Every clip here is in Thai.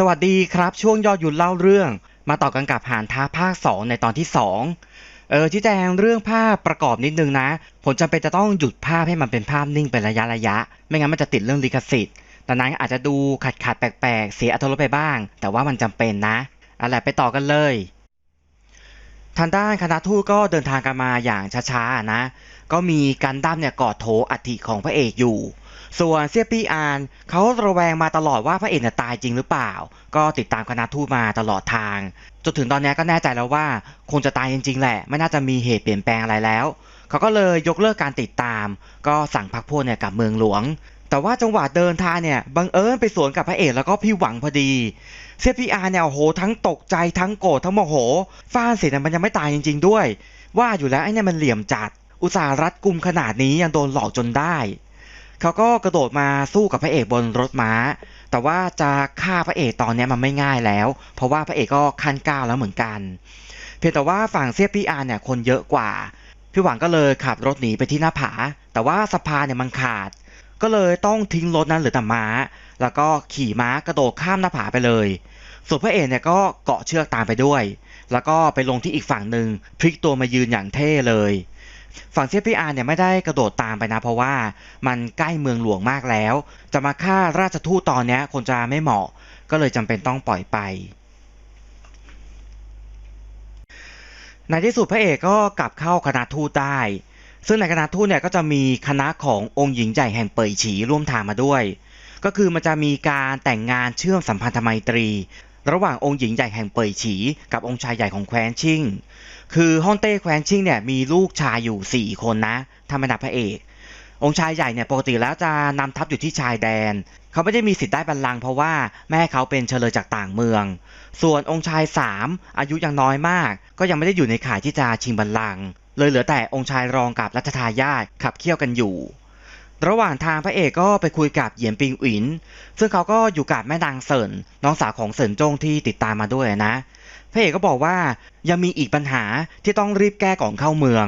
สวัสดีครับ ช่วงยอดหยุดเล่าเรื่อง มาต่อกันกับหานท้าภาค 2 ในตอนที่ 2 เออที่แจงเรื่องภาพประกอบนิดนึงนะ ผมจำเป็นจะต้องหยุดภาพให้มันเป็นภาพนิ่งเป็นระยะระยะ ไม่งั้นมันจะติดเรื่องลิขสิทธิ์ดังนั้นอาจจะดูขัดขัดแปลกๆ เสียอรรถรสไปบ้าง แต่ว่ามันจำเป็นนะอะไรไปต่อกันเลย ทางด้านคณะทูตก็เดินทางกันมาอย่างช้าๆนะ ก็มีกันดั้มเนี่ยกอดโถอัฐิของพระเอกอยู่ ส่วนเซียปี้อานเขาระแวงมาตลอดว่าพระเอกเนี่ยตายจริงหรือเปล่า ก็ติดตามคณะทูตมาตลอดทาง จนถึงตอนนี้ก็แน่ใจแล้วว่าคงจะตายจริงๆแหละ ไม่น่าจะมีเหตุเปลี่ยนแปลงอะไรแล้ว เขาก็เลยยกเลิกการติดตาม ก็สั่งพักพวกเนี่ยกลับเมืองหลวง แต่ว่าจังหวะเดินทางเนี่ยบังเอิญไปสวนกับพระเอกแล้วก็พี่หวังพอดีเซียพีอาร์เนี่ยโอ้โหทั้งตกใจทั้งโกรธทั้งโมโหฟ้านเสียเนี่ยมันยังไม่ตายจริง ๆ ด้วย ว่าอยู่แล้วไอ้นี่มันเหลี่ยมจัดอุตส่าห์รัดกุมขนาดนี้ยังโดนหลอกจนได้ เขาก็กระโดดมาสู้กับพระเอกบนรถม้า แต่ว่าจะฆ่าพระเอกตอนนี้มันไม่ง่ายแล้ว เพราะว่าพระเอกก็ขั้นก้าวแล้วเหมือนกัน เพียงแต่ว่าฝั่งเซียพีอาร์เนี่ยคนเยอะกว่า พี่หวังก็เลยขับรถหนีไปที่หน้าผา แต่ว่าสะพานเนี่ยมันขาด ก็เลยต้องทิ้งรถนั้นหลือแต่ม้า แล้วก็ขี่ม้ากระโดดข้ามหน้าผาไปเลยส่วนพระเอกเนี่ยก็เกาะเชือกตามไปด้วย แล้วก็ไปลงที่อีกฝั่งหนึ่งพลิกตัวมายืนอย่างเท่เลย ฝั่งเซียพีอาเนี่ยไม่ได้กระโดดตามไปนะ เพราะว่ามันใกล้เมืองหลวงมากแล้ว จะมาฆ่าราชทูตตอนนี้คงจะไม่เหมาะ ก็เลยจำเป็นต้องปล่อยไปในที่สุดพระเอกก็กลับเข้าคณะทูตได้ ซึ่งในคณะทูตเนี่ยก็จะมีคณะขององค์หญิงใหญ่แห่งเปยฉีร่วมทางมาด้วย ก็คือมันจะมีการแต่งงานเชื่อมสัมพันธไมตรี ระหว่างองค์หญิงใหญ่แห่งเป่ยฉี กับองค์ชายใหญ่ของแคว้นชิ่ง คือฮ่องเต้แคว้นชิ่งเนี่ยมีลูกชายอยู่ 4 คนนะถ้าไม่นับพระเอก องค์ชายใหญ่เนี่ยปกติแล้วจะนำทัพอยู่ที่ชายแดน เขาไม่ได้มีสิทธิ์ได้บัลลังก์เพราะว่าแม่เขาเป็นเฉลยจากต่างเมือง ส่วนองค์ชายสามอายุยังน้อยมาก ก็ยังไม่ได้อยู่ในข่ายที่จะชิงบัลลังก์เลยเหลือแต่องค์ชายรองกับรัชทายาทขับเคี่ยวกันอยู่ ระหว่างทางพระเอกก็ไปคุยกับเหยียนปิงอินซึ่งเขาก็อยู่กับแม่นางเสินน้องสาวของเสินจงที่ติดตามมาด้วยนะ พระเอกก็บอกว่ายังมีอีกปัญหาที่ต้องรีบแก้ก่อนเข้าเมือง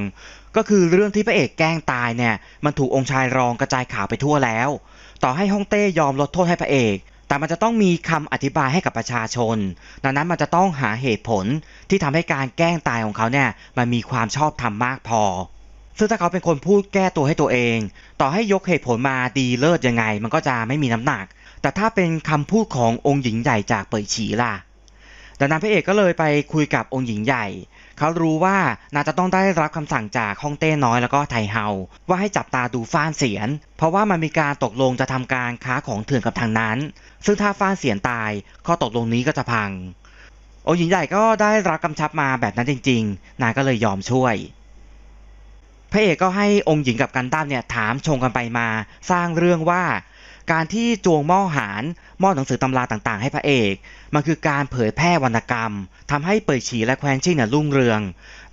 ก็คือเรื่องที่พระเอกแกล้งตายเนี่ยมันถูกองค์ชายรองกระจายข่าวไปทั่วแล้ว ต่อให้ฮ่องเต้ยอมลดโทษให้พระเอก แต่มันจะต้องมีคำอธิบายให้กับประชาชน ดังนั้นมันจะต้องหาเหตุผลที่ทำให้การแกล้งตายของเขาเนี่ยมันมีความชอบธรรมมากพอ ซึ่งถ้าเขาเป็นคนพูดแก้ตัวให้ตัวเอง ต่อให้ยกเหตุผลมาดีเลิศยังไง มันก็จะไม่มีน้ำหนัก แต่ถ้าเป็นคำพูดขององค์หญิงใหญ่จากเป่ยฉีล่ะดังนั้นพระเอกก็เลยไปคุยกับองค์หญิงใหญ่ เขารู้ว่าน่าจะต้องได้รับคำสั่งจากฮ่องเต้น้อยแล้วก็ไทเฮาว่าให้จับตาดูฟ้านเสียน เพราะว่ามันมีการตกลงจะทำการค้าของเถื่อนกับทางนั้น ซึ่งถ้าฟ้านเสียนตายข้อตกลงนี้ก็จะพัง องค์หญิงใหญ่ก็ได้รับกำชับมาแบบนั้นจริง ๆ นางก็เลยยอมช่วย พระเอกก็ให้องค์หญิงกับกันดั้มเนี่ยถามชงกันไปมา สร้างเรื่องว่า การที่จวงหม้อหารมอหนังสือตำราต่างๆ ให้พระเอก มันคือการเผยแพร่วรรณกรรมทำให้เป่ยฉีและแคว้นชิ่งเนี่ยรุ่งเรือง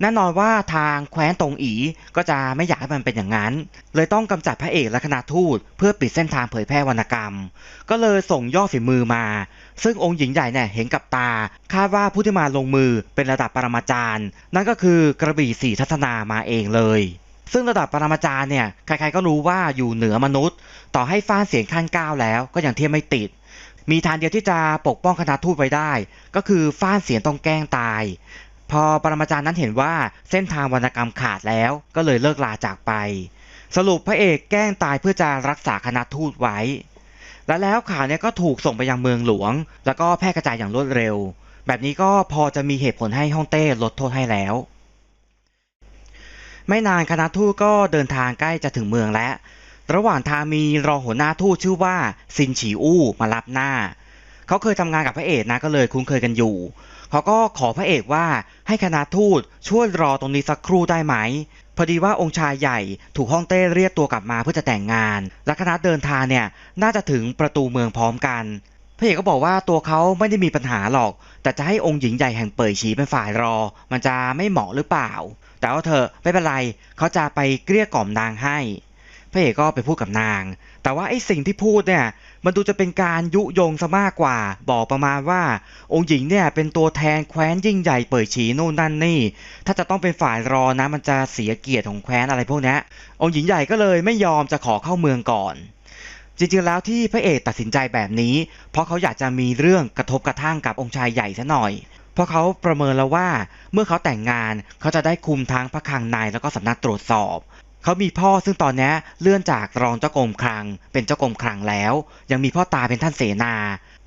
แน่นอนว่าทางแคว้นตงอีก็จะไม่อยากให้มันเป็นอย่างนั้น เลยต้องกำจัดพระเอกและคณะทูตเพื่อปิดเส้นทางเผยแพร่วรรณกรรม ก็เลยส่งยอดฝีมือมา ซึ่งองค์หญิงใหญ่เนี่ยเห็นกับตา คาดว่าผู้ที่มาลงมือเป็นระดับปรมาจารย์ นั่นก็คือกระบี่สีทัศนามาเองเลย ซึ่งระดับปรมาจารย์เนี่ยใครๆก็รู้ว่าอยู่เหนือมนุษย์ ต่อให้ฟ้าเสียงขั้นก้าวแล้ว ก็ยังเทียบไม่ติด มีทางเดียวที่จะปกป้องคณะทูตไว้ได้ ก็คือฟ้านเสียงต้องแกล้งตาย พอปรมาจารย์นั้นเห็นว่าเส้นทางวรรณกรรมขาดแล้ว ก็เลยเลิกลาจากไป สรุปพระเอกแกล้งตายเพื่อจะรักษาคณะทูตไว้ และแล้วข่าวเนี้ก็ถูกส่งไปยังเมืองหลวง แล้วก็แพร่กระจายอย่างรวดเร็ว แบบนี้ก็พอจะมีเหตุผลให้ฮ่องเต้ลดโทษให้แล้ว ไม่นานคณะทูตก็เดินทางใกล้จะถึงเมืองแล้ว ระหว่างทางมีรองหัวหน้าทูตชื่อว่าซินฉีอู้มารับหน้า เขาเคยทำงานกับพระเอกนะก็เลยคุ้นเคยกันอยู่ เขาก็ขอพระเอกว่าให้คณะทูตช่วยรอตรงนี้สักครู่ได้ไหม พอดีว่าองค์ชายใหญ่ถูกฮ่องเต้เรียกตัวกลับมาเพื่อจะแต่งงาน และคณะเดินทางเนี่ยน่าจะถึงประตูเมืองพร้อมกันพระเอกก็บอกว่าตัวเขาไม่ได้มีปัญหาหรอก แต่จะให้องค์หญิงใหญ่แห่งเป่ยฉีเป็นฝ่ายรอ มันจะไม่เหมาะหรือเปล่า แต่ว่าเธอไม่เป็นไรเขาจะไปเกลี้ยกล่อมนางให้พระเอกก็ไปพูดกับนาง แต่ว่าไอ้สิ่งที่พูดเนี่ยมันดูจะเป็นการยุยงซะมากกว่า บอกประมาณว่า องค์หญิงเนี่ยเป็นตัวแทนแคว้นยิ่งใหญ่เป่ยฉีนู่นนั่นนี่ ถ้าจะต้องเป็นฝ่ายรอนะมันจะเสียเกียรติของแคว้นอะไรพวกนี้องค์หญิงใหญ่ก็เลยไม่ยอมจะขอเข้าเมืองก่อน จริงๆแล้วที่พระเอกตัดสินใจแบบนี้ เพราะเขาอยากจะมีเรื่องกระทบกระทั่งกับองค์ชายใหญ่ซะหน่อย เพราะเขาประเมินแล้วว่าเมื่อเขาแต่งงานเขาจะได้คุมทั้งพระคลังในแล้วก็สำนักตรวจสอบ เขามีพ่อซึ่งตอนนี้เลื่อนจากรองเจ้ากรมคลัง เป็นเจ้ากรมคลังแล้ว ยังมีพ่อตาเป็นท่านเสนา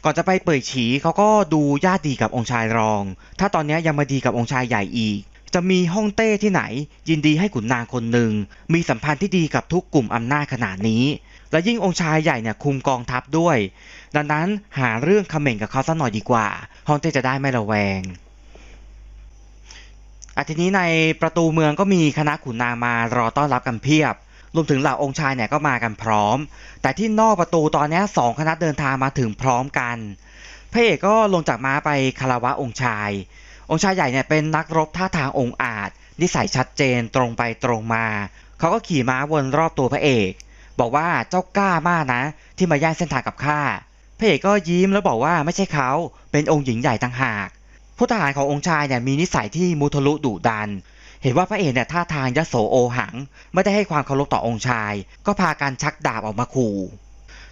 ก่อนจะไปเปิดฉีเขาก็ดูญาติดีกับองค์ชายรอง ถ้าตอนนี้ยังมาดีกับองค์ชายใหญ่อีก จะมีห้องเต้ที่ไหน ยินดีให้ขุนนางคนหนึ่ง มีสัมพันธ์ที่ดีกับทุกกลุ่มอำนาจขนาดนี้ และยิ่งองค์ชายใหญ่เนี่ยคุมกองทัพด้วย ดังนั้นหาเรื่องคอมเมนต์กับเขาสักหน่อยดีกว่าห้องเต้จะได้ไม่ระแวงอาทีนี้ในประตูเมืองก็มีคณะขุนนางมารอต้อนรับกันเพียบ รวมถึงเหล่าองค์ชายเนี่ยก็มากันพร้อม แต่ที่นอกประตูตอนนี้สองคณะเดินทางมาถึงพร้อมกันพระเอกก็ลงจากม้าไปคารวะองค์ชาย องค์ชายใหญ่เนี่ยเป็นนักรบท่าทางองค์อาจ นิสัยชัดเจนตรงไปตรงมา เขาก็ขี่ม้าวนรอบตัวพระเอก บอกว่าเจ้ากล้ามากนะ ที่มาแย่งเส้นทางกับข้า พระเอกก็ยิ้มแล้วบอกว่าไม่ใช่เขาเป็นองค์หญิงใหญ่ต่างหาก ผู้ทหารขององค์ชายเนี่ยมีนิสัยที่มุทะลุดุดัน เห็นว่าพระเอกเนี่ยท่าทางยโสโอหัง ไม่ได้ให้ความเคารพต่อองค์ชาย ก็พากันชักดาบออกมาขู่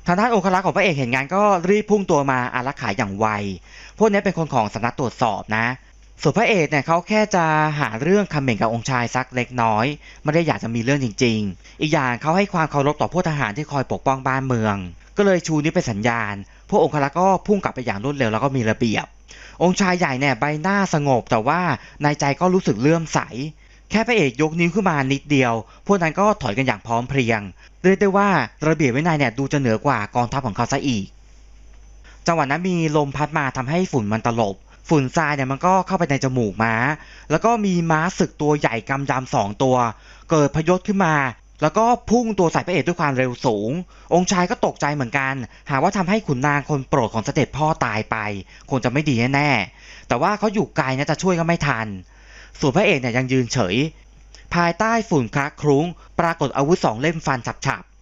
ทางด้านองครักษ์ของพระเอกเห็นงานก็รีบพุ่งตัวมาอารักขาอย่างไว พวกนี้เป็นคนของสำนักตรวจสอบนะ ส่วนพระเอกเนี่ยเขาแค่จะหาเรื่องคำเหม่งกับองค์ชายสักเล็กน้อย ไม่ได้อยากจะมีเรื่องจริง ๆ อีกอย่างเขาให้ความเคารพต่อพวกทหารที่คอยปกป้องบ้านเมือง ก็เลยชูนิ้วเป็นสัญญาณ พวกองครักษ์ก็พุ่งกลับไปอย่างรวดเร็วแล้วก็มีระเบียบ องค์ชายใหญ่เนี่ยใบหน้าสงบแต่ว่าในใจก็รู้สึกเลื่อมใส แค่พระเอกยกนิ้วขึ้นมานิดเดียว พวกนั้นก็ถอยกันอย่างพร้อมเพรียงเรียกได้ว่าระเบียบวินัยเนี่ยดูจะเหนือกว่ากองทัพของเขาซะอีก จังหวะนั้นมีลมพัดมาทำให้ฝุ่นมันตลบ ฝุ่นทรายเนี่ยมันก็เข้าไปในจมูกม้า แล้วก็มีม้าศึกตัวใหญ่กำยำสองตัว เกิดพยศขึ้นมา แล้วก็พุ่งตัวใส่พระเอกด้วยความเร็วสูง องค์ชายก็ตกใจเหมือนกัน หาว่าทำให้ขุนนางคนโปรดของเสด็จพ่อตายไป คงจะไม่ดีแน่แต่ว่าเขาอยู่ไกลนะจะช่วยก็ไม่ทัน ส่วนพระเอกเนี่ยยังยืนเฉย ภายใต้ฝุ่นคละคลุ้ง ปรากฏอาวุธสองเล่มฟันฉับๆ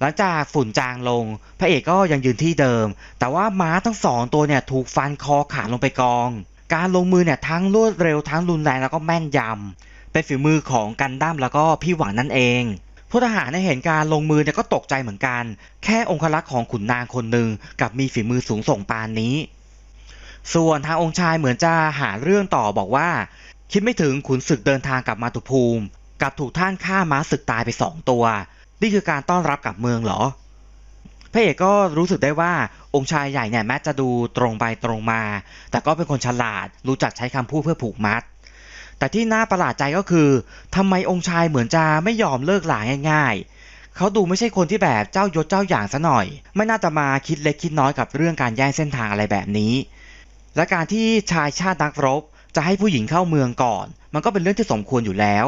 หลังจากฝุ่นจางลง พระเอกก็ยังยืนที่เดิม แต่ว่าม้าทั้งสองตัวเนี่ยถูกฟันคอขาดลงไปกอง การลงมือเนี่ยทั้งรวดเร็วทั้งรุนแรงแล้วก็แม่นยำเป็นฝีมือของกันดั้มแล้วก็พี่หวังนั่นเองผู้ทหารในเห็นการลงมือเนี่ยก็ตกใจเหมือนกัน แค่องครักษ์ของขุนนางคนหนึ่งกับมีฝีมือสูงส่งปานนี้ ส่วนทางองค์ชายเหมือนจะหาเรื่องต่อบอกว่า คิดไม่ถึงขุนศึกเดินทางกลับมาตุภูมิ กับถูกท่านฆ่าม้าศึกตายไปสองตัว นี่คือการต้อนรับกับเมืองเหรอ พระเอกก็รู้สึกได้ว่าองค์ชายใหญ่เนี่ยแม้จะดูตรงไปตรงมา แต่ก็เป็นคนฉลาด รู้จักใช้คำพูดเพื่อผูกมัด แต่ที่น่าประหลาดใจก็คือทำไมองค์ชายเหมือนจะไม่ยอมเลิกหลาง่าย ๆ เขาดูไม่ใช่คนที่แบบเจ้ายศเจ้าอย่างซะหน่อย ไม่น่าจะมาคิดเล็กคิดน้อยกับเรื่องการแย่งเส้นทางอะไรแบบนี้ และการที่ชายชาตินักรบจะให้ผู้หญิงเข้าเมืองก่อน มันก็เป็นเรื่องที่สมควรอยู่แล้ว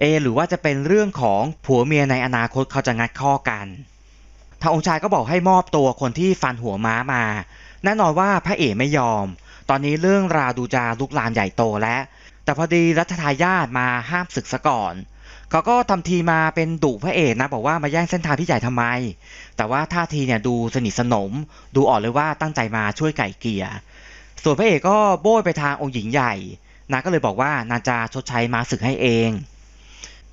เอหรือว่าจะเป็นเรื่องของผัวเมียในอนาคตเขาจะงัดข้อกันทางองค์ชายก็บอกให้มอบตัวคนที่ฟันหัวม้ามา แน่นอนว่าพระเอกไม่ยอม ตอนนี้เรื่องราดูจะลุกลามใหญ่โตแล้ว แต่พอดีรัชทายาทมาห้ามศึกซะก่อนเขาก็ทำทีมาเป็นดุพระเอกนะบอกว่ามาแย่งเส้นทางพี่ใหญ่ทำไม แต่ว่าท่าทีเนี่ยดูสนิทสนม ดูออกเลยว่าตั้งใจมาช่วยไก่เกี่ยส่วนพระเอกก็โบยไปทางองค์หญิงใหญ่นางก็เลยบอกว่านางจะชดใช้มาศึกให้เอง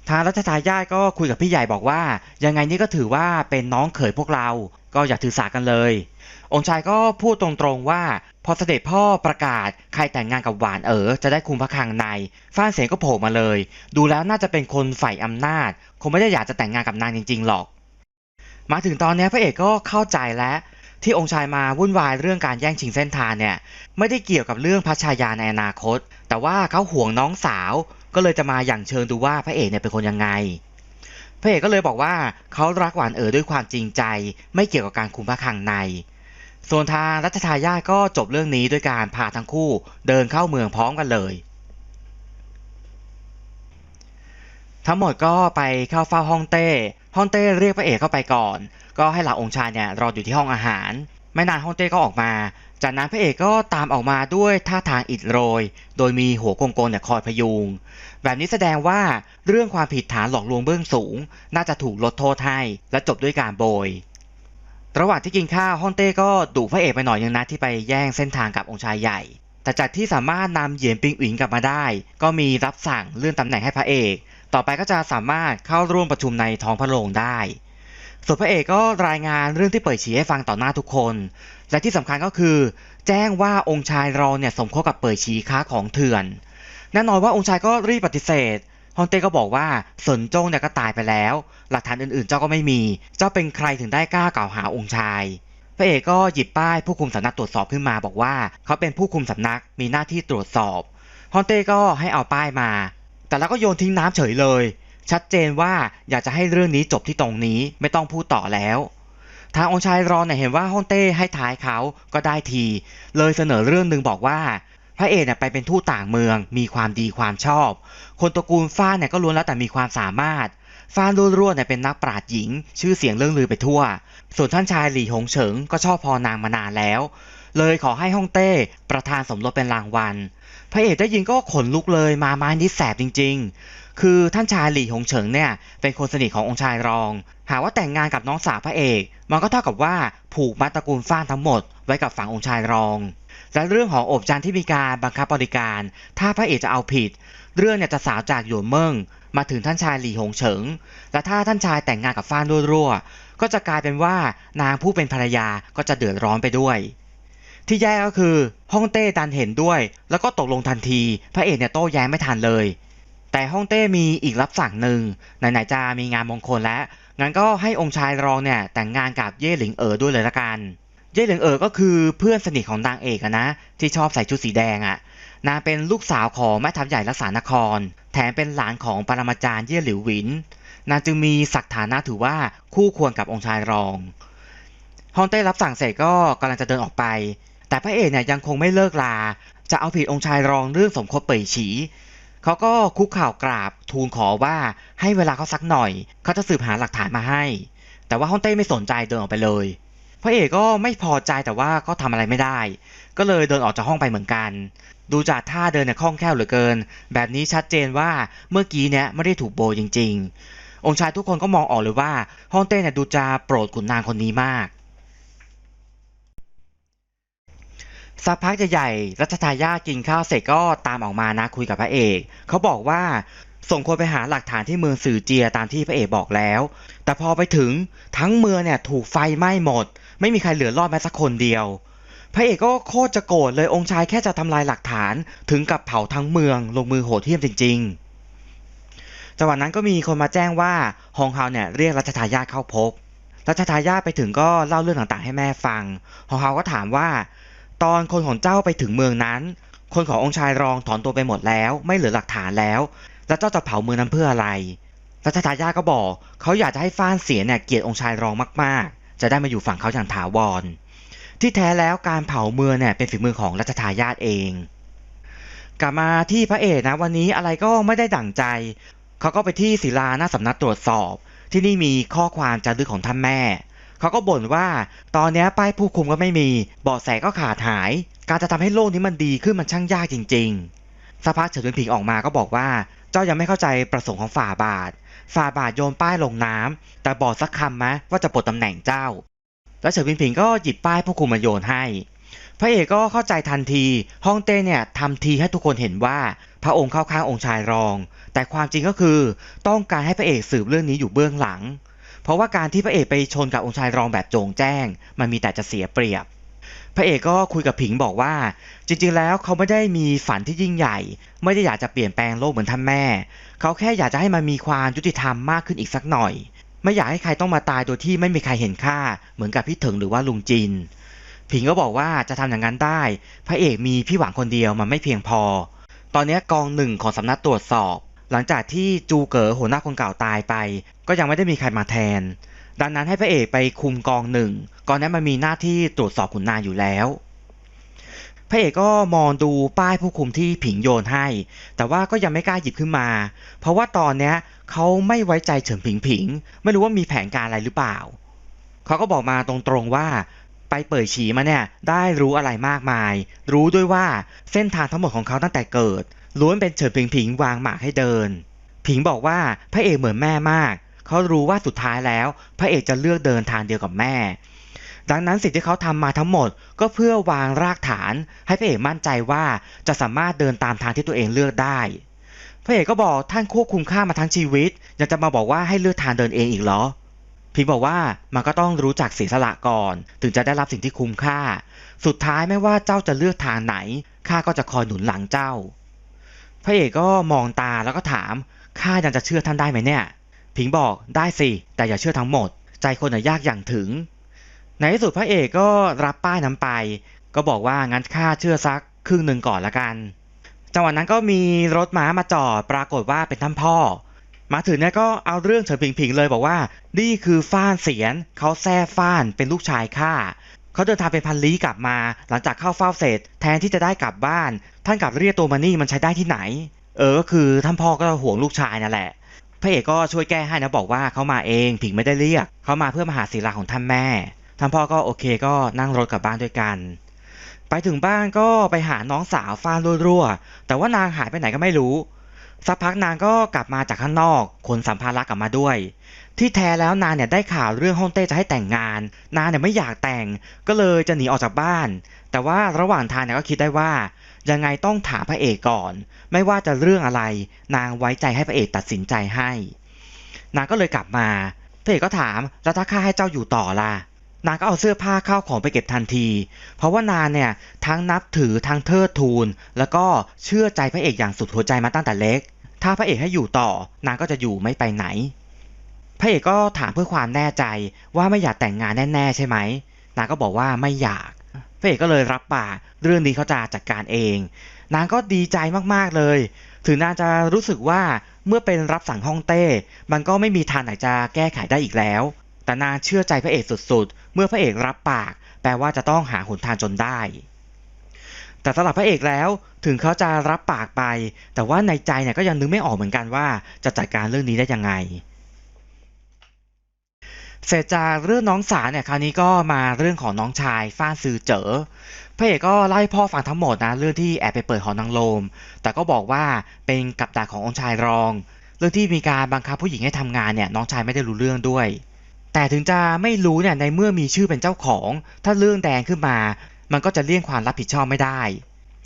ทางรัชทายาทก็คุยกับพี่ใหญ่บอกว่า ยังไงนี่ก็ถือว่าเป็นน้องเขยพวกเรา ก็อย่าถือสากันเลย องค์ชายก็พูดตรงๆว่า พอเสด็จพ่อประกาศใครแต่งงานกับหวานเอ๋อจะได้คุมพระคลังในฟ้านเสียงก็โผล่มาเลย ดูแล้วน่าจะเป็นคนฝ่ายอำนาจ คงไม่ได้อยากจะแต่งงานกับนางจริงๆหรอก มาถึงตอนนี้พระเอกก็เข้าใจแล้วที่องค์ชายมาวุ่นวายเรื่องการแย่งชิงเส้นทางเนี่ยไม่ได้เกี่ยวกับเรื่องพระชายาในอนาคต แต่ว่าเขาห่วงน้องสาว ก็เลยจะมาอย่างเชิญดูว่าพระเอกเนี่ยเป็นคนยังไง พระเอกก็เลยบอกว่าเขารักหวานเอ๋อด้วยความจริงใจ ไม่เกี่ยวกับการคุมพระคังใน ส่วนทางรัชทายาทก็จบเรื่องนี้ด้วยการพาทั้งคู่เดินเข้าเมืองพร้อมกันเลย ทั้งหมดก็ไปเข้าเฝ้าฮ่องเต้ฮ่องเต้เรียกพระเอกเข้าไปก่อน ก็ให้เหล่าองค์ชายเนี่ยรออยู่ที่ห้องอาหาร ไม่นานฮ่องเต้ก็ออกมา จากนั้นพระเอกก็ตามออกมาด้วยท่าทางอิดโรย โดยมีหัวโกงโกนเนี่ยคอยพยุง แบบนี้แสดงว่าเรื่องความผิดฐานหลอกลวงเบื้องสูง น่าจะถูกลดโทษให้และจบด้วยการโบย ระหว่างที่กินข้าวฮ่องเต้ก็ดุพระเอกไปหน่อยนึงนะที่ไปแย่งเส้นทางกับองค์ชายใหญ่ แต่จากที่สามารถนำเหยียนปิงอิงกลับมาได้ ก็มีรับสั่งเลื่อนตำแหน่งให้พระเอก ต่อไปก็จะสามารถเข้าร่วมประชุมในท้องพระโรงได้ส่วนพระเอกก็รายงานเรื่องที่เปิดฉีให้ฟังต่อหน้าทุกคน และที่สำคัญก็คือ แจ้งว่าองค์ชายรอเนี่ยสมคบกับเปิดฉีค้าของเถื่อนแน่นอนว่าองค์ชายก็รีบปฏิเสธฮองเต้ก็บอกว่าสนจงเนี่ยก็ตายไปแล้ว หลักฐานอื่นๆ เจ้าก็ไม่มี เจ้าเป็นใครถึงได้กล้ากล่าวหาองค์ชายพระเอกก็หยิบป้ายผู้คุมสำนักตรวจสอบขึ้นมาบอกว่า เขาเป็นผู้คุมสำนักมีหน้าที่ตรวจสอบฮองเต้ก็ให้เอาป้ายมา แต่แล้วก็โยนทิ้งน้ำเฉยเลย ชัดเจนว่าอยากจะให้เรื่องนี้จบที่ตรงนี้ไม่ต้องพูดต่อแล้ว ทางองชายรอนเนี่ยเห็นว่าฮ่องเต้ให้ท้ายเขาก็ได้ที เลยเสนอเรื่องหนึ่งบอกว่า พระเอกเนี่ยไปเป็นทูตต่างเมือง มีความดีความชอบ คนตระกูลฟ้านเนี่ยก็ล้วนแล้วแต่มีความสามารถฟ้านรุ่นๆเนี่ยเป็นนักปราชญ์หญิง ชื่อเสียงเรื่องลือไปทั่ว ส่วนท่านชายหลี่หงเฉิงก็ชอบพอนางมานานแล้ว เลยขอให้ฮ่องเต้ประธานสมรสเป็นรางวัล พระเอกได้ยินก็ขนลุกเลยมาไม้นี้แสบจริง ๆ คือท่านชายหลี่หงเฉิงเนี่ยเป็นคนสนิทขององค์ชายรอง หากว่าแต่งงานกับน้องสาวพระเอก มันก็เท่ากับว่าผูกมัดตระกูลฟ้านทั้งหมดไว้กับฝั่งองค์ชายรอง และเรื่องของอบจันที่มีการบังคับบริการ ถ้าพระเอกจะเอาผิด เรื่องเนี่ยจะสาวจากหยวนเมิงมาถึงท่านชายหลี่หงเฉิง และถ้าท่านชายแต่งงานกับฟ้านรั่วๆก็จะกลายเป็นว่านางผู้เป็นภรรยาก็จะเดือดร้อนไปด้วยที่แย่ก็คือฮ่องเต้ดันเห็นด้วย แล้วก็ตกลงทันที พระเอกเนี่ยโต้แย้งไม่ทันเลย แต่ฮ่องเต้มีอีกรับสั่งหนึ่งไหนๆจะมีงานมงคลแล้ว งั้นก็ให้องค์ชายรองเนี่ยแต่งงานกับเย่หลิงเอ๋อด้วยเลยละกัน เย่หลิงเอ๋อก็คือเพื่อนสนิทของนางเอกนะ ที่ชอบใส่ชุดสีแดงอะนางเป็นลูกสาวของแม่ทัพใหญ่รักษานคร แถมเป็นหลานของปรมาจารย์เย่หลิวหวิน นางจึงมีศักดิ์ฐานะถือว่าคู่ควรกับองค์ชายรองฮ่องเต้รับสั่งเสร็จก็กำลังจะเดินออกไป แต่พระเอกเนี่ยยังคงไม่เลิกลา จะเอาผิดองค์ชายรองเรื่องสมคบเป่ยฉี เขาก็คุกข่าวกราบทูลขอว่าให้เวลาเขาสักหน่อย เขาจะสืบหาหลักฐานมาให้ แต่ว่าฮ่องเต้ไม่สนใจเดินออกไปเลยพระเอกก็ไม่พอใจแต่ว่าก็ทำอะไรไม่ได้ ก็เลยเดินออกจากห้องไปเหมือนกัน ดูจากท่าเดินเนี่ยคล่องแคล่วเหลือเกิน แบบนี้ชัดเจนว่าเมื่อกี้เนี่ยไม่ได้ถูกโบยจริง ๆ องค์ชายทุกคนก็มองออกเลยว่าฮ่องเต้เนี่ยดูจะโปรดขุนนางคนนี้มาก สักพักใหญ่ๆรัชทายาทกินข้าวเสร็จก็ตามออกมานะคุยกับพระเอก เขาบอกว่าส่งคนไปหาหลักฐานที่เมืองสื่อเจียตามที่พระเอกบอกแล้ว แต่พอไปถึงทั้งเมืองเนี่ยถูกไฟไหม้หมด ไม่มีใครเหลือรอดแม้สักคนเดียว พระเอกก็โคตรจะโกรธเลยองค์ชายแค่จะทำลายหลักฐานถึงกับเผาทั้งเมือง ลงมือโหดเหี้ยมจริง ๆจังหวะนั้นก็มีคนมาแจ้งว่าฮองเฮาเนี่ยเรียกรัชทายาทเข้าพบรัชทายาทไปถึงก็เล่าเรื่องต่างๆ ให้แม่ฟังฮองเฮาก็ถามว่า ตอนคนของเจ้าไปถึงเมืองนั้น คนขององค์ชายรองถอนตัวไปหมดแล้ว ไม่เหลือหลักฐานแล้ว แล้วเจ้าจะเผาเมืองนั้นเพื่ออะไรรัชทายาทก็บอกเขาอยากจะให้ฟ้านเสียเนี่ยเกลียดองค์ชายรองมากๆ จะได้มาอยู่ฝั่งเขาอย่างถาวร ที่แท้แล้วการเผาเมืองเนี่ยเป็นฝีมือของรัชทายาทเอง กลับมาที่พระเอกนะวันนี้อะไรก็ไม่ได้ดั่งใจ เขาก็ไปที่ศิลาหน้าสำนักตรวจสอบ ที่นี่มีข้อความจารึกของท่านแม่ เขาก็บ่นว่า ตอนนี้ป้ายผู้คุมก็ไม่มีเบาะแสก็ขาดหาย การจะทำให้โลกนี้มันดีขึ้นมันช่างยากจริงๆสักพักเฉินผิงออกมาก็บอกว่า เจ้ายังไม่เข้าใจประสงค์ของฝ่าบาท ฝ่าบาทโยนป้ายลงน้ำแต่บอกสักคำไหมว่าจะปลดตำแหน่งเจ้า แล้วเฉินผิงก็หยิบป้ายผู้คุมมาโยนให้พระเอกก็เข้าใจทันทีฮ่องเต้เนี่ยทำทีให้ทุกคนเห็นว่าพระองค์เข้าข้างองค์ชายรอง แต่ความจริงก็คือต้องการให้พระเอกสืบเรื่องนี้อยู่เบื้องหลัง เพราะว่าการที่พระเอกไปชนกับองค์ชายรองแบบโจงแจ้ง มันมีแต่จะเสียเปรียบ พระเอกก็คุยกับผิงบอกว่า จริงๆแล้วเขาไม่ได้มีฝันที่ยิ่งใหญ่ ไม่ได้อยากจะเปลี่ยนแปลงโลกเหมือนท่านแม่ เขาแค่อยากจะให้มันมีความยุติธรรมมากขึ้นอีกสักหน่อย ไม่อยากให้ใครต้องมาตายโดยที่ไม่มีใครเห็นค่า เหมือนกับพี่ถึงหรือว่าลุงจิน ผิงก็บอกว่าจะทำอย่างนั้นได้ พระเอกมีพี่หวังคนเดียวมันไม่เพียงพอ ตอนนี้กองหนึ่งของสำนักตรวจสอบ หลังจากที่จูเก๋อหัวหน้าคนเก่าตายไป ก็ยังไม่ได้มีใครมาแทน ดังนั้นให้พระเอกไปคุมกองหนึ่งกองนี้มันมีหน้าที่ตรวจสอบขุนนางอยู่แล้ว พระเอกก็มองดูป้ายผู้คุมที่ผิงโยนให้ แต่ว่าก็ยังไม่กล้าหยิบขึ้นมา เพราะว่าตอนเนี้ยเขาไม่ไว้ใจเฉินผิงผิง ไม่รู้ว่ามีแผนการอะไรหรือเปล่า เขาก็บอกมาตรงๆว่าไปเปิดฉีมาเนี่ยได้รู้อะไรมากมาย รู้ด้วยว่าเส้นทางทั้งหมดของเขาตั้งแต่เกิด ล้วนเป็นเฉินผิงผิงวางหมากให้เดิน ผิงบอกว่าพระเอกเหมือนแม่มาก เขารู้ว่าสุดท้ายแล้ว พระเอกจะเลือกเดินทางเดียวกับแม่ ดังนั้นสิ่งที่เขาทำมาทั้งหมดก็เพื่อวางรากฐาน ให้พระเอกมั่นใจว่าจะสามารถเดินตามทางที่ตัวเองเลือกได้ พระเอกก็บอกท่านควบคุมข้ามาทั้งชีวิตยังจะมาบอกว่าให้เลือกทางเดินเองอีกเหรอพิงบอกว่ามันก็ต้องรู้จักเสียสละก่อน ถึงจะได้รับสิ่งที่คุ้มค่า สุดท้ายไม่ว่าเจ้าจะเลือกทางไหนข้าก็จะคอยหนุนหลังเจ้า พระเอกก็มองตาแล้วก็ถาม ข้ายังจะเชื่อท่านได้ไหมเนี่ยพิงบอกได้สิ แต่อย่าเชื่อทั้งหมด ใจคนน่ะยากอย่างถึง ในที่สุดพระเอกก็รับป้ายนั้นไป ก็บอกว่างั้นข้าเชื่อสักครึ่งหนึ่งก่อนละกัน จังหวะนั้นก็มีรถม้ามาจอดปรากฏว่าเป็นท่านพ่อ มาถึงเนี่ยก็เอาเรื่องเฉินผิงผิงเลยบอกว่า นี่คือฟ้านเสียนเขาแท้ฟ้านเป็นลูกชายข้า เขาเดินทางเป็นพันลี้กลับมา หลังจากเข้าเฝ้าเสร็จ แทนที่จะได้กลับบ้าน ท่านกลับเรียกตัวมานี่มันใช้ได้ที่ไหน เออก็คือท่านพ่อก็ห่วงลูกชายนั่นแหละพระเอกก็ช่วยแก้ให้นะบอกว่าเขามาเองผิงไม่ได้เรียกเขามาเพื่อมาหาศิลาของท่านแม่ท่านพ่อก็โอเคก็นั่งรถกลับบ้านด้วยกัน ไปถึงบ้านก็ไปหาน้องสาวฟ้านรั่วๆแต่ว่านางหายไปไหนก็ไม่รู้สักพักนางก็กลับมาจากข้างนอกขนสัมภาระกลับมาด้วย ที่แท้แล้วนางเนี่ยได้ข่าวเรื่องฮ่องเต้จะให้แต่งงาน นางเนี่ยไม่อยากแต่งก็เลยจะหนีออกจากบ้าน แต่ว่าระหว่างทางเนี่ยก็คิดได้ว่า ยังไงต้องถามพระเอกก่อน ไม่ว่าจะเรื่องอะไร นางไว้ใจให้พระเอกตัดสินใจให้ นางก็เลยกลับมาพระเอกก็ถามแล้วถ้าข้าให้เจ้าอยู่ต่อล่ะนางก็เอาเสื้อผ้าเข้าของไปเก็บทันที เพราะว่านางเนี่ยทั้งนับถือทั้งเทิดทูน แล้วก็เชื่อใจพระเอกอย่างสุดหัวใจมาตั้งแต่เล็ก ถ้าพระเอกให้อยู่ต่อนางก็จะอยู่ไม่ไปไหน พระเอกก็ถามเพื่อความแน่ใจว่าไม่อยากแต่งงานแน่ๆใช่ไหมนางก็บอกว่าไม่อยากพระเอกก็เลยรับปากเรื่องนี้เขาจะจัดการเอง นางก็ดีใจมากๆเลย ถึงนางจะรู้สึกว่าเมื่อเป็นรับสั่งฮ่องเต้ มันก็ไม่มีทางไหนจะแก้ไขได้อีกแล้ว แต่นางเชื่อใจพระเอกสุดๆ เมื่อพระเอกรับปาก แปลว่าจะต้องหาหนทางจนได้ แต่สำหรับพระเอกแล้วถึงเขาจะรับปากไป แต่ว่าในใจเนี่ยก็ยังนึกไม่ออกเหมือนกันว่าจะจัดการเรื่องนี้ได้ยังไง เสร็จจากเรื่องน้องสาวเนี่ยคราวนี้ก็มาเรื่องของน้องชายฟ้าซือเจ๋อพระเอกก็เล่พ่อฟังทั้งหมดนะเรื่องที่แอบไปเปิดหอนางโลม แต่ก็บอกว่าเป็นกับดักขององค์ชายรอง เรื่องที่มีการบังคับผู้หญิงให้ทำงานเนี่ยน้องชายไม่ได้รู้เรื่องด้วย แต่ถึงจะไม่รู้เนี่ยในเมื่อมีชื่อเป็นเจ้าของ ถ้าเรื่องแดงขึ้นมา มันก็จะเลี่ยงความรับผิดชอบไม่ได้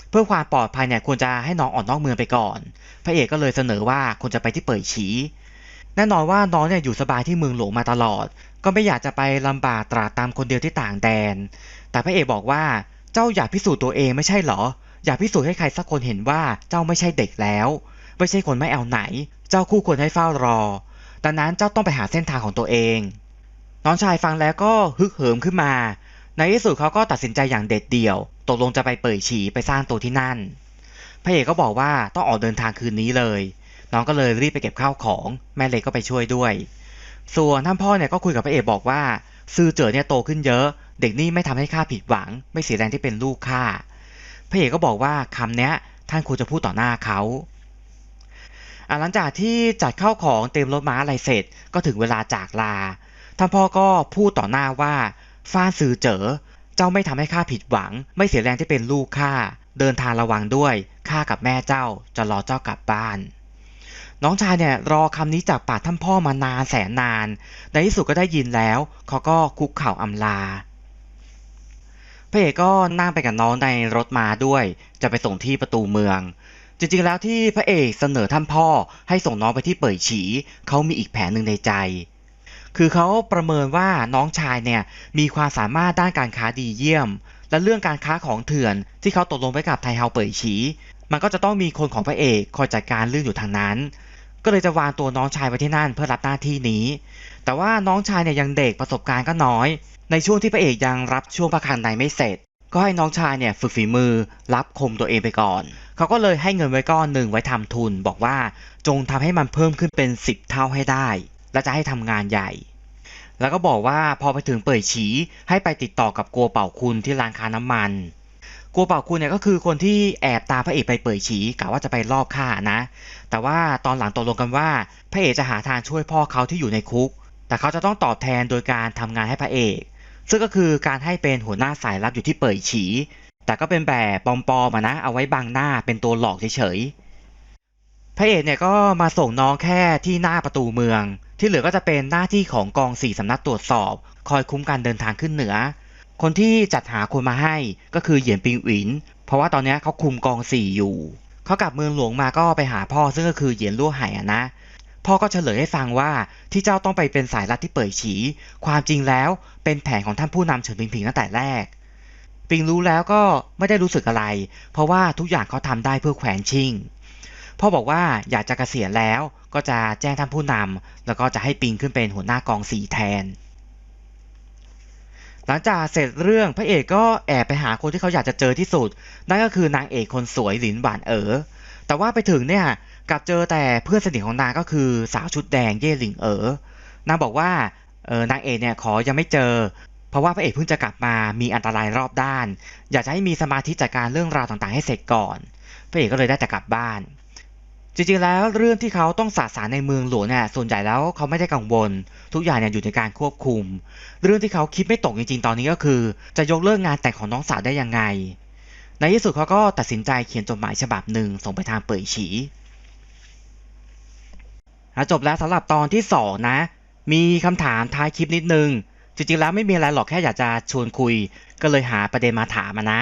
เพื่อความปลอดภัยเนี่ยควรจะให้น้องออกนอกเมืองไปก่อน พระเอกก็เลยเสนอว่าควรจะไปที่เปิดฉี แน่นอนว่าน้องเนี่ยอยู่สบายที่เมืองหลวงมาตลอด ก็ไม่อยากจะไปลำบากตราตามคนเดียวที่ต่างแดน แต่พระเอกบอกว่าเจ้าอยากพิสูจน์ตัวเองไม่ใช่เหรอ อยากพิสูจน์ให้ใครสักคนเห็นว่าเจ้าไม่ใช่เด็กแล้วไม่ใช่คนไม่เอาไหน เจ้าคู่ควรให้เฝ้ารอดังนั้นเจ้าต้องไปหาเส้นทางของตัวเอง น้องชายฟังแล้วก็ฮึกเหิมขึ้นมา ในที่สุดเขาก็ตัดสินใจอย่างเด็ดเดี่ยว ตกลงจะไปเปิดฉี่ไปสร้างตัวที่นั่น พระเอกก็บอกว่าต้องออกเดินทางคืนนี้เลย น้องก็เลยรีบไปเก็บข้าวของ แม่เล็กก็ไปช่วยด้วย ส่วนท่านพ่อเนี่ยก็คุยกับพระเอกบอกว่าซื่อเจ๋อเนี่ยโตขึ้นเยอะ เด็กนี่ไม่ทำให้ข้าผิดหวัง ไม่เสียแรงที่เป็นลูกข้าพระเอกก็บอกว่าคำเนี้ยท่านควรจะพูดต่อหน้าเขาหลังจากที่จัดข้าวของเต็มรถม้าอะไรเสร็จก็ถึงเวลาจากลา ท่านพ่อก็พูดต่อหน้าว่าฟ้านซือเจ๋อเจ้าไม่ทำให้ข้าผิดหวัง ไม่เสียแรงที่เป็นลูกข้าเดินทางระวังด้วยข้ากับแม่เจ้าจะรอเจ้ากลับบ้าน น้องชายเนี่ยรอคำนี้จากปากท่านพ่อมานานแสนนาน ในที่สุดก็ได้ยินแล้ว เขาก็คุกเข่าอำลาพระเอกก็นั่งไปกับน้องในรถมาด้วย จะไปส่งที่ประตูเมือง จริงๆแล้วที่พระเอกเสนอท่านพ่อให้ส่งน้องไปที่เป่ยฉีเขามีอีกแผนหนึ่งในใจ คือเขาประเมินว่าน้องชายเนี่ยมีความสามารถด้านการค้าดีเยี่ยม และเรื่องการค้าของเถื่อน ที่เขาตกลงไปกับไทเฮาเป่ยฉีมันก็จะต้องมีคนของพระเอกคอยจัดการเรื่องอยู่ทางนั้น ก็เลยจะวางตัวน้องชายไว้ที่นั่นเพื่อรับหน้าที่นี้ แต่ว่าน้องชายเนี่ยยังเด็กประสบการณ์ก็น้อย ในช่วงที่พระเอกยังรับช่วงประคันในไม่เสร็จ ก็ให้น้องชายเนี่ยฝึกฝีมือ รับคมตัวเองไปก่อน เขาก็เลยให้เงินไว้ก้อนหนึ่งไว้ทำทุน บอกว่าจงทำให้มันเพิ่มขึ้นเป็น 10 เท่าให้ได้ และจะให้ทำงานใหญ่ แล้วก็บอกว่าพอไปถึงเป่ยฉีให้ไปติดต่อกับกัวเป่าคุณที่ร้านค้าน้ำมัน กัวเป่าคุณเนี่ยก็คือคนที่แอบตามพระเอกไปเป่ยฉีกะว่าจะไปรอบฆ่านะ แต่ว่าตอนหลังตกลงกันว่า พระเอกจะหาทางช่วยพ่อเขาที่อยู่ในคุก แต่เขาจะต้องตอบแทนโดยการทำงานให้พระเอก ซึ่งก็คือการให้เป็นหัวหน้าสายลับอยู่ที่เป่ยฉี แต่ก็เป็นแบบปลอมๆนะ เอาไว้บังหน้าเป็นตัวหลอกเฉยๆ พระเอกเนี่ยก็มาส่งน้องแค่ที่หน้าประตูเมือง ที่เหลือก็จะเป็นหน้าที่ของกองสี่สำนักตรวจสอบ คอยคุ้มการเดินทางขึ้นเหนือ คนที่จัดหาคนมาให้ก็คือเหยียนปิงอิน เพราะว่าตอนนี้เขาคุมกองสี่อยู่ เขากลับเมืองหลวงมาก็ไปหาพ่อซึ่งก็คือเหยียนลั่ไห่นะ พ่อก็เฉลยให้ฟังว่าที่เจ้าต้องไปเป็นสายลับที่เป่ยฉี ความจริงแล้วเป็นแผนของท่านผู้นำเฉินผิงผิงตั้งแต่แรก ปิงรู้แล้วก็ไม่ได้รู้สึกอะไร เพราะว่าทุกอย่างเขาทำได้เพื่อแขวนชิงพ่อบอกว่าอยากจะเกษียณแล้วก็จะแจ้งท่านผู้นำแล้วก็จะให้ปิงขึ้นเป็นหัวหน้ากองสีแทน หลังจากเสร็จเรื่องพระเอกก็แอบไปหาคนที่เขาอยากจะเจอที่สุด นั่นก็คือนางเอกคนสวยหลินหวานเอ๋อแต่ว่าไปถึงเนี่ยกลับเจอแต่เพื่อนสนิทของนางก็คือสาวชุดแดงเย่หลิงเอ๋อนางบอกว่าเออนางเอกเนี่ยขอยังไม่เจอ เพราะว่าพระเอกเพิ่งจะกลับมามีอันตรายรอบด้าน อยากจะให้มีสมาธิจัดการเรื่องราวต่างๆให้เสร็จก่อนพระเอกก็เลยได้แต่กลับบ้าน จริงๆแล้วเรื่องที่เขาต้องสาสารในเมืองหลวงเนี่ยส่วนใหญ่แล้วเขาไม่ได้กังวล ทุกอย่างเนี่ยอยู่ในการควบคุม เรื่องที่เขาคิดไม่ตกจริงๆ ตอนนี้ก็คือ จะยกเลิกงานแต่งของน้องสาวได้ยังไง ในที่สุดเขาก็ตัดสินใจเขียนจดหมายฉบับหนึ่งส่งไปทางเป่ยฉีจบแล้วสำหรับตอนที่สองนะ มีคำถามท้ายคลิปนิดนึง จริงๆแล้วไม่มีอะไรหรอกแค่อยากจะชวนคุย ก็เลยหาประเด็นมาถามนะ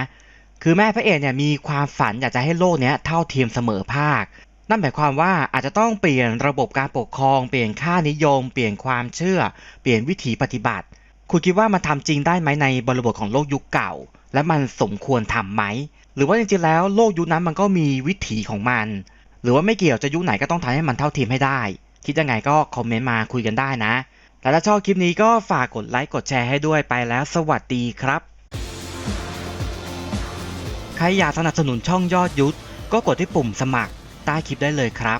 คือแม่พระเอกเนี่ยมีความฝันอยากจะให้โลกเนี้ยเท่าเทียมเสมอภาค นั่นหมายความว่าอาจจะต้องเปลี่ยนระบบการปกครอง เปลี่ยนค่านิยม เปลี่ยนความเชื่อ เปลี่ยนวิถีปฏิบัติ คุณคิดว่ามันทำจริงได้ไหมในบริบทของโลกยุคเก่า และมันสมควรทำไหม หรือว่าจริงๆแล้วโลกยุคนั้นมันก็มีวิถีของมัน หรือว่าไม่เกี่ยวจะยุคไหนก็ต้องทำให้มันเท่าเทียมให้ได้ คิดยังไงก็คอมเมนต์มาคุยกันได้นะแต่ถ้าชอบคลิปนี้ก็ฝากกดไลค์กดแชร์ให้ด้วยไปแล้ว สวัสดีครับ ใครอยากสนับสนุนช่องยอดยุทธก็กดที่ปุ่มสมัคร ใต้คลิปได้เลยครับ